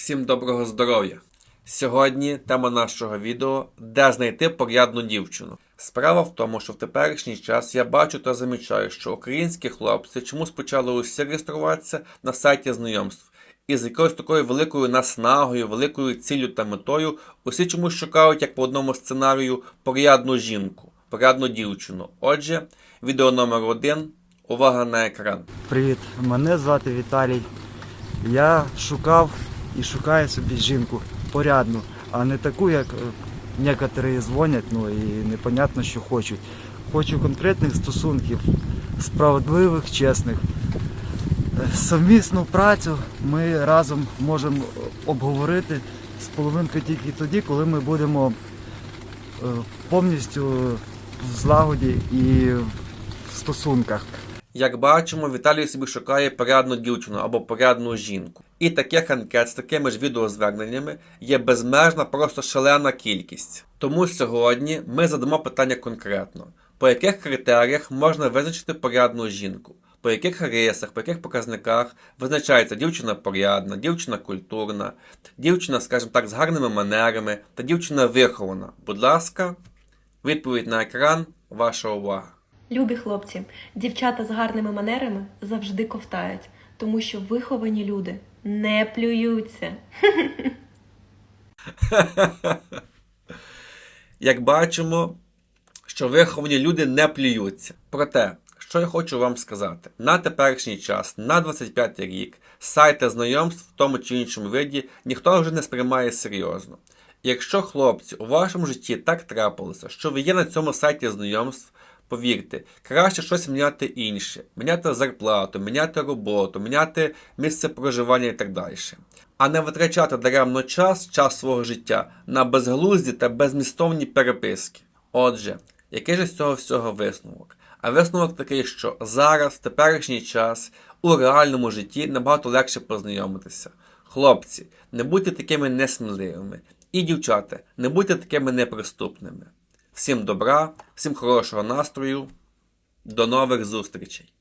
Всім доброго здоров'я! Сьогодні тема нашого відео де знайти порядну дівчину. Справа в тому, що в теперішній час я бачу та замічаю, що українські хлопці чомусь почали усі реєструватися на сайті знайомств. І з якоюсь такою великою наснагою, великою ціллю та метою усі чомусь шукають, як по одному сценарію, порядну жінку, порядну дівчину. Отже, відео номер один. Увага на екран. Привіт, мене звати Віталій. Я шукав і шукаю собі жінку порядну, а не таку, як е, некоторі дзвонять, ну і непонятно, що хочуть. Хочу конкретних стосунків, справедливих, чесних. Е, Совмісну працю ми разом можемо обговорити з половинкою тільки тоді, коли ми будемо е, повністю в злагоді і в стосунках. Як бачимо, Віталій собі шукає порядну дівчину або порядну жінку. І таких анкет з такими ж відеозверненнями є безмежна, просто шалена кількість. Тому сьогодні ми задамо питання конкретно: по яких критеріях можна визначити порядну жінку? По яких рисах, по яких показниках визначається дівчина порядна, дівчина культурна, дівчина, скажімо так, з гарними манерами та дівчина вихована. Будь ласка, відповідь на екран, ваша увага. Любі хлопці, дівчата з гарними манерами завжди ковтають, тому що виховані люди не плюються. Як бачимо, що виховані люди не плюються. Проте, що я хочу вам сказати, на теперішній час, на 25 рік, сайти знайомств в тому чи іншому виді ніхто вже не сприймає серйозно. Якщо хлопці у вашому житті так трапилося, що ви є на цьому сайті знайомств, повірте, краще щось міняти інше, міняти зарплату, міняти роботу, міняти місце проживання і так далі. А не витрачати даремно час, час свого життя на безглузді та безмістовні переписки. Отже, який же з цього всього висновок? А висновок такий, що зараз, в теперішній час, у реальному житті набагато легше познайомитися. Хлопці, не будьте такими несміливими. І дівчата, не будьте такими неприступними. Всім добра, всім хорошого настрою. До нових зустрічей!